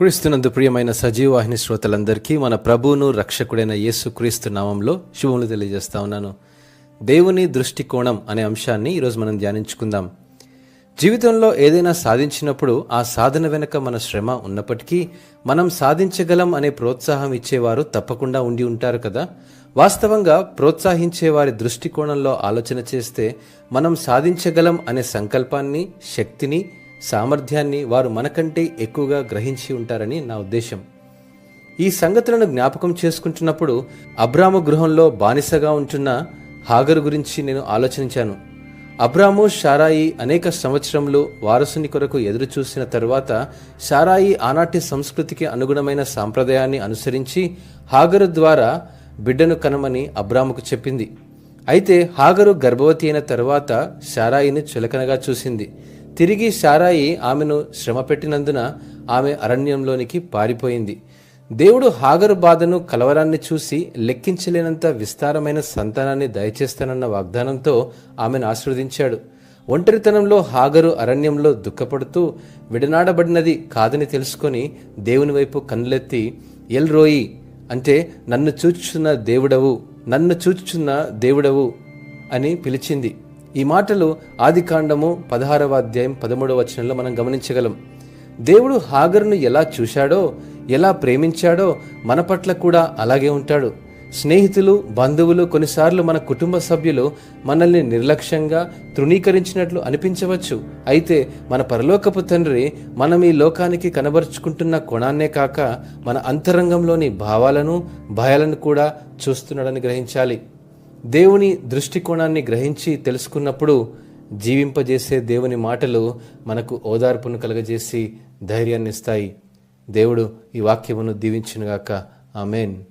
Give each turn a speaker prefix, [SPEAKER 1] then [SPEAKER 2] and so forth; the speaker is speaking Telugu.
[SPEAKER 1] క్రీస్తునందు ప్రియమైన సజీవాహిని శ్రోతలందరికీ మన ప్రభువును రక్షకుడైన యేసు క్రీస్తు నామంలో శుభములు తెలియజేస్తా ఉన్నాను. దేవుని దృష్టికోణం అనే అంశాన్ని ఈరోజు మనం ధ్యానించుకుందాం. జీవితంలో ఏదైనా సాధించినప్పుడు ఆ సాధన వెనుక మన శ్రమ ఉన్నప్పటికీ మనం సాధించగలం అనే ప్రోత్సాహం ఇచ్చేవారు తప్పకుండా ఉండి ఉంటారు కదా? వాస్తవంగా ప్రోత్సహించే వారి దృష్టికోణంలో ఆలోచన చేస్తే మనం సాధించగలం అనే సంకల్పాన్ని శక్తిని సామర్థ్యాన్ని వారు మనకంటే ఎక్కువగా గ్రహించి ఉంటారని నా ఉద్దేశం. ఈ సంగతులను జ్ఞాపకం చేసుకుంటున్నప్పుడు అబ్రాము గృహంలో బానిసగా ఉంటున్న హాగరు గురించి నేను ఆలోచించాను. అబ్రాము షారాయి అనేక సంవత్సరంలో వారసుని కొరకు ఎదురు చూసిన తరువాత షారాయి ఆనాటి సంస్కృతికి అనుగుణమైన సాంప్రదాయాన్ని అనుసరించి హాగరు ద్వారా బిడ్డను కనమని అబ్రాముకు చెప్పింది. అయితే హాగరు గర్భవతి అయిన తరువాత షారాయిని చులకనగా చూసింది. తిరిగి షారాయి ఆమెను శ్రమ పెట్టినందున ఆమె అరణ్యంలోనికి పారిపోయింది. దేవుడు హాగరు బాధను కలవరాన్ని చూసి లెక్కించలేనంత విస్తారమైన సంతానాన్ని దయచేస్తానన్న వాగ్దానంతో ఆమెను ఆశీర్వదించాడు. ఒంటరితనంలో హాగరు అరణ్యంలో దుఃఖపడుతూ విడనాడబడినది కాదని తెలుసుకొని దేవుని వైపు కన్నులెత్తి ఎల్ రోయి అంటే నన్ను చూచుచున్న దేవుడవు నన్ను చూచుచున్న దేవుడవు అని పిలిచింది. ఈ మాటలు ఆదికాండము పదహారవ అధ్యాయం పదమూడవ వచనంలో మనం గమనించగలం. దేవుడు హాగరును ఎలా చూశాడో ఎలా ప్రేమించాడో మన పట్ల కూడా అలాగే ఉంటాడు. స్నేహితులు బంధువులు కొన్నిసార్లు మన కుటుంబ సభ్యులు మనల్ని నిర్లక్ష్యంగా తృణీకరించినట్లు అనిపించవచ్చు. అయితే మన పరలోకపు తండ్రి మనం ఈ లోకానికి కనబరుచుకుంటున్న కోణాన్నే కాక మన అంతరంగంలోని భావాలను భయాలను కూడా చూస్తున్నాడని గ్రహించాలి. దేవుని దృష్టికోణాన్ని గ్రహించి తెలుసుకున్నప్పుడు జీవింపజేసే దేవుని మాటలు మనకు ఓదార్పును కలగజేసి ధైర్యాన్ని ఇస్తాయి దేవుడు ఈ వాక్యమును దీవించునుగాక. ఆమెన్.